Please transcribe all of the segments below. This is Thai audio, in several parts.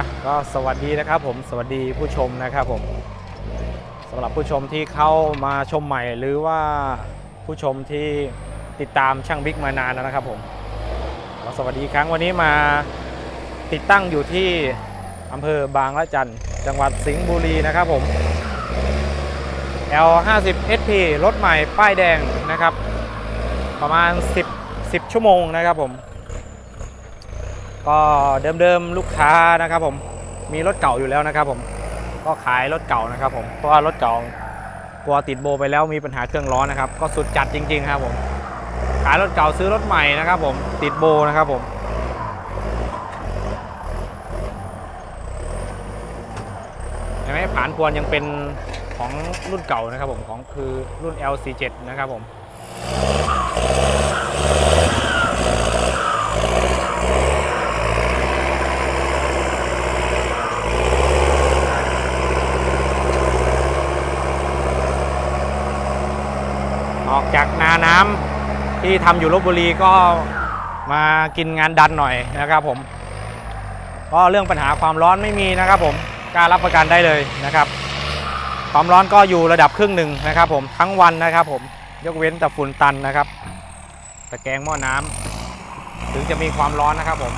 ะก็สวัสดีนะครับผมสวัสดีผู้ชมนะครับผมสำหรับผู้ชมที่เข้ามาชมใหม่หรือว่าผู้ชมที่ติดตามช่างบิ๊กมานานแล้วนะครับผมก็สวัสดีครั้งวันนี้มาติดตั้งอยู่ที่อำเภอบางละจันจังหวัดสิงห์บุรีนะครับผม L50 SP รถใหม่ป้ายแดงนะครับ ประมาณ 10 10 ชั่วโมงนะครับผม ก็เดิมๆลูกค้านะครับผมมีรถเก่าอยู่แล้วนะครับผมก็ขายรถเก่านะครับผมเพราะว่ารถเก่ากลัวติดโบไปแล้วมีปัญหาเครื่องร้อนนะครับ ก็สุดจัดจริง ๆ ครับผมขายรถเก่าซื้อรถใหม่นะครับผมติดโบนะครับผมเห็นไหมผานพวนยังเป็นของรุ่นเก่านะครับผมของคือรุ่น L47 นะครับผม ออกจากนาน้ำที่ทำอยู่ลบบุรีก็มากินงานดันหน่อยนะครับผมก็เรื่องปัญหาความร้อนไม่มีนะครับผมกล้ารับประกันได้เลยนะครับ ความร้อนก็อยู่ระดับครึ่งหนึ่งนะครับ ผมทั้งวันนะครับ ผมยกเว้นแต่ฝุ่นตันนะครับตะแกรงหม้อน้ำถึงจะมีความร้อนนะครับผม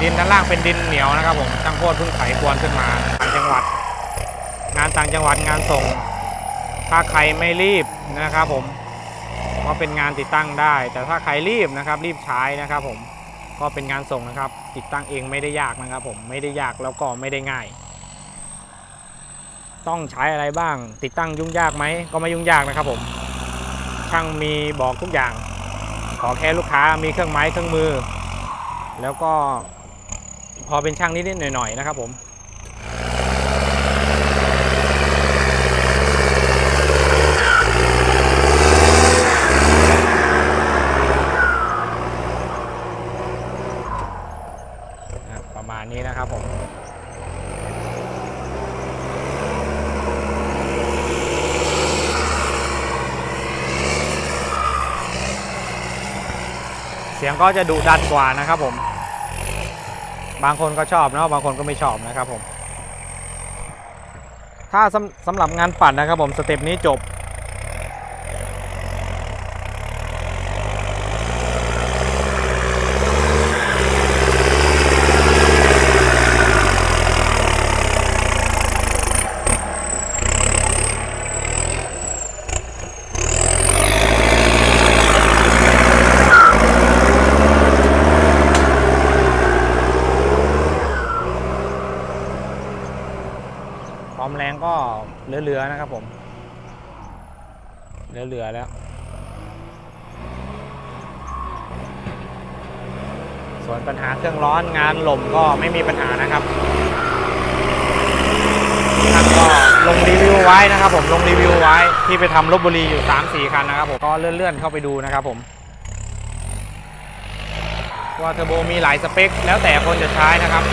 ดินด้านล่างเป็นดินเหนียวนะครับผมช่างโคตรเพิ่งไถกวนขึ้นมาต่างจังหวัด งานต่างจังหวัดงานส่ง ถ้าใครไม่รีบนะครับผมก็เป็นงานติดตั้งได้ แต่ถ้าใครรีบนะครับ รีบใช้นะครับผมก็เป็นงานส่งนะครับ ติดตั้งเองไม่ได้ยากนะครับ ผมไม่ได้ยากแล้วก็ไม่ได้ง่าย ต้องใช้อะไรบ้าง ติดตั้งยุ่งยากไหมก็ไม่ยุ่งยากนะครับ ผมช่างมีบอกทุกอย่าง ขอแค่ลูกค้ามีเครื่องไม้เครื่องมือ แล้วก็พอเป็นช่างนิดๆหน่อยๆนะครับ ผม นะประมาณนี้นะครับผม เสียงก็จะดุดันกว่านะครับผม บางคนก็ชอบเนาะบางคนก็ไม่ชอบนะครับผม ถ้าสำสำหรับงานปั่นนะครับผมสเต็ปนี้จบ ความแรงก็เหลือๆนะครับผม เหลือๆแล้ว ส่วนปัญหาเครื่องร้อนงานหล่มก็ไม่มีปัญหานะครับท่านก็ลงรีวิวไว้นะครับผมลงรีวิวไว้ที่ไปทำลบบุรีอยู่ 3-4 คันนะครับผมก็เลื่อนๆเข้าไปดูนะครับผมว่าเทอร์โบมีหลายสเปค แล้วแต่คนจะใช้นะครับ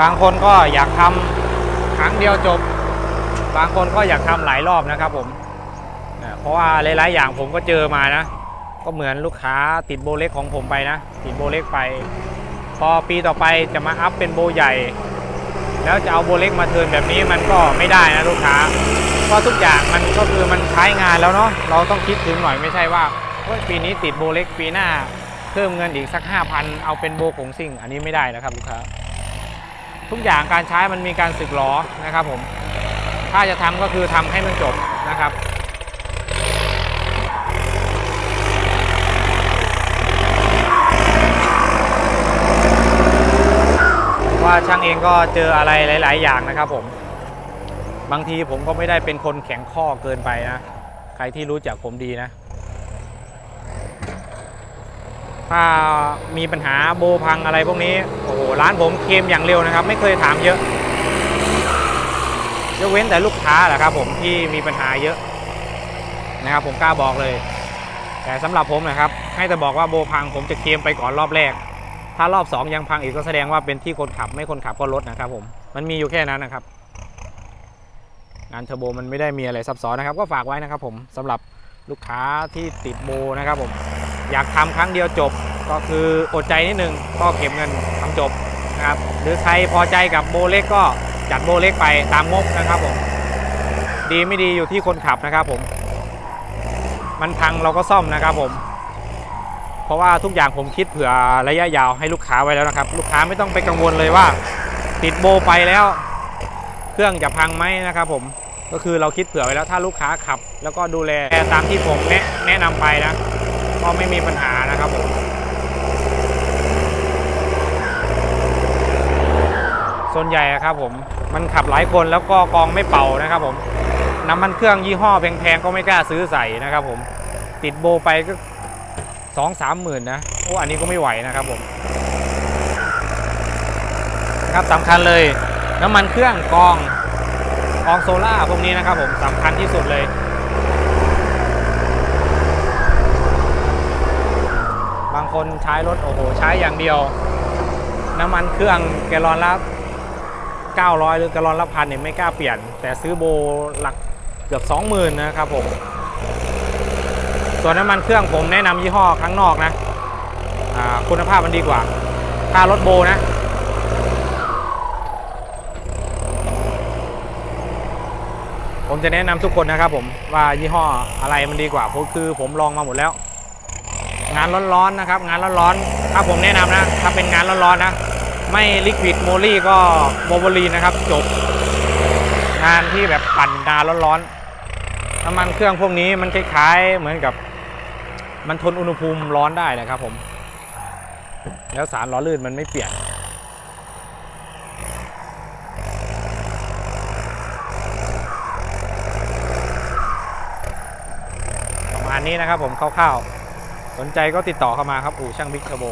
บางคนก็อยากทำครั้งเดียวจบ บางคนก็อยากทำหลายรอบนะครับผมเพราะว่าหลายๆอย่างผมก็เจอมานะ ก็เหมือนลูกค้าติดโบเล็กของผมไปนะ ติดโบเล็กไป พอปีต่อไปจะมาอัพเป็นโบใหญ่ แล้วจะเอาโบเล็กมาเทิร์นแบบนี้มันก็ไม่ได้นะลูกค้าเพราะทุกอย่างมันก็คือมันใช้งานแล้วเนาะเราต้องคิดถึงหน่อยไม่ใช่ว่าปีนี้ติดโบเล็กปีหน้าเพิ่มเงินอีกสัก 5,000 เอาเป็นโบขงซิ่ง อันนี้ไม่ได้นะครับลูกค้า ทุกอย่างการใช้มันมีการสึกหรอนะครับผม ถ้าจะทำก็คือทำให้มันจบนะครับว่าช่างเองก็เจออะไรหลาย ๆ อย่างนะครับผม บางทีผมก็ไม่ได้เป็นคนแข็งข้อเกินไปนะ ใครที่รู้จักผมดีนะ ถ้ามีปัญหาโบพังอะไรพวกนี้ โอ้โห ร้านผมเคลมอย่างเร็วนะครับ ไม่เคยถามเยอะยกเว้นแต่ลูกค้าแหละครับผมที่มีปัญหาเยอะนะครับ ผมกล้าบอกเลย แต่สำหรับผมนะครับ ให้แต่บอกว่าโบพังผมจะเคลมไปก่อนรอบแรก ถ้ารอบสองยังพังอีกก็แสดงว่าเป็นที่คนขับไม่คนขับก็รถนะครับ ผมมันมีอยู่แค่นั้นนะครับ งานเทอร์โบมันไม่ได้มีอะไรซับซ้อนนะครับ ก็ฝากไว้นะครับ ผมสำหรับลูกค้าที่ติดโบนะครับผม อยากทำครั้งเดียวจบก็คืออดใจนิดนึงก็เก็บเงินทำจบนะครับ หรือใครพอใจกับโบเล็กก็จัดโบเล็กไปตามงบนะครับผมดีไม่ดีอยู่ที่คนขับนะครับผม มันพังเราก็ซ่อมนะครับผม เพราะว่าทุกอย่างผมคิดเผื่อระยะยาวให้ลูกค้าไว้แล้วนะครับ ลูกค้าไม่ต้องไปกังวลเลยว่า ติดโบไปแล้ว เครื่องจะพังไหมนะครับผมก็คือเราคิดเผื่อไว้แล้วถ้าลูกค้าขับ แล้วก็ดูแลตามที่ผมแนะแนะนำไปนะ ก็ไม่มีปัญหานะครับผมส่วนใหญ่ครับผมมันขับหลายคนแล้วก็กองไม่เป่านะครับผมน้ำมันเครื่องยี่ห้อแพงๆก็ไม่กล้าซื้อใส่นะครับผมติดโบไปก็สองสามหมื่นนะโอ้อันนี้ก็ไม่ไหวนะครับผมครับสำคัญเลยน้ำมันเครื่องกองกองโซล่าพวกนี้นะครับผมสำคัญที่สุดเลย บาง คนใช้รถโอ้โหใช้อย่างเดียว น้ำมันเครื่องแกลลอนละ900 หรือแกลลอนละพันเนี่ยไม่กล้าเปลี่ยน แต่ซื้อโบหลักเกือบ 20,000 นะครับผมส่วนน้ำมันเครื่องผมแนะนำยี่ห้อข้างนอกนะคุณภาพมันดีกว่าค่ารถโบนะผมจะแนะนำทุกคนนะครับผมว่ายี่ห้ออะไรมันดีกว่าคือผมลองมาหมดแล้ว งานร้อนๆนะครับ งานร้อนๆถ้าผมแนะนำนะ ถ้าเป็นงานร้อนๆนะ ไม่ลิควิดโมลี่ก็โมโบลีนะครับ จบ งานที่แบบปั่นนาร้อนๆน้ำมันเครื่องพวกนี้มันคล้ายๆเหมือนกับ มันทนอุณหภูมิร้อนได้นะครับผม แล้วสารล้อลื่นมันไม่เปลี่ยนประมาณนี้นะครับผมคร่าวๆ สนใจก็ติดต่อเข้ามาครับอู่ช่างบิ๊กเทอร์โบ